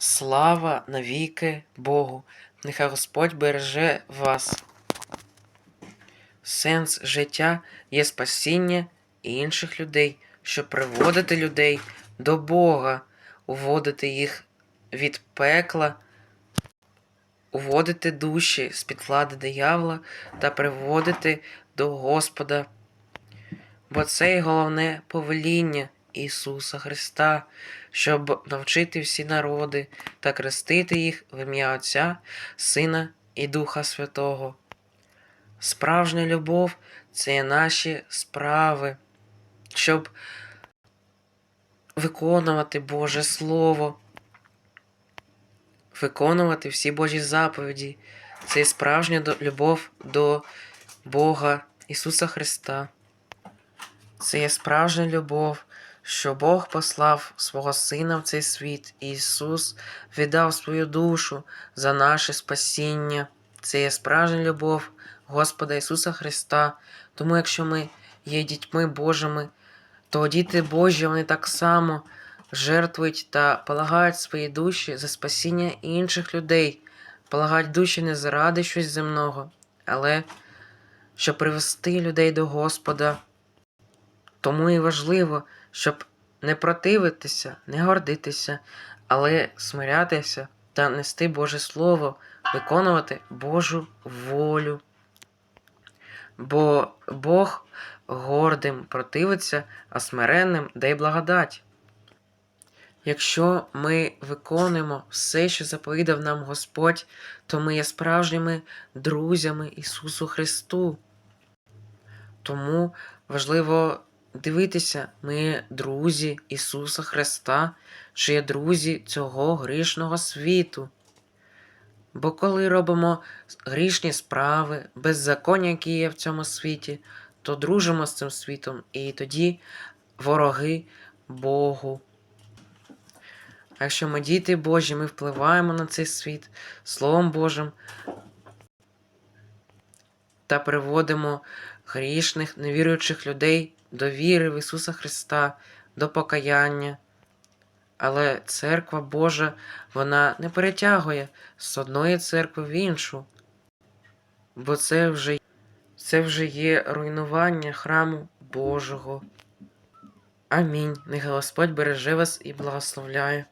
Слава навіки Богу! Нехай Господь береже вас. Сенс життя є спасіння інших людей, щоб приводити людей до Бога, уводити їх від пекла, уводити душі з-під влади диявола та приводити до Господа. Бо це і головне повеління Ісуса Христа, щоб навчити всі народи та крестити їх в ім'я Отця, Сина і Духа Святого. Справжня любов це є наші справи, щоб виконувати Боже Слово, виконувати всі Божі заповіді. Це справжня любов до Бога Ісуса Христа. Це є справжня любов, що Бог послав свого Сина в цей світ, і Ісус віддав свою душу за наше спасіння. Це є справжня любов Господа Ісуса Христа. Тому, якщо ми є дітьми Божими, то діти Божі вони так само жертвують та полагають свої душі за спасіння інших людей, полагають душі не заради щось земного, але щоб привести людей до Господа. Тому і важливо, щоб не противитися, не гордитися, але смирятися та нести Боже Слово, виконувати Божу волю. Бо Бог гордим противиться, а смиренним дай благодать. Якщо ми виконуємо все, що заповідав нам Господь, то ми є справжніми друзями Ісусу Христу. Тому важливо дивитися, ми друзі Ісуса Христа, чи є друзі цього грішного світу. Бо коли робимо грішні справи, беззаконня, які є в цьому світі, то дружимо з цим світом, і тоді вороги Богу. А якщо ми діти Божі, ми впливаємо на цей світ Словом Божим та приводимо грішних, невіруючих людей до віри в Ісуса Христа, до покаяння. Але церква Божа, вона не перетягує з одної церкви в іншу, бо це вже, це вже є руйнування храму Божого. Амінь. Нехай Господь береже вас і благословляє.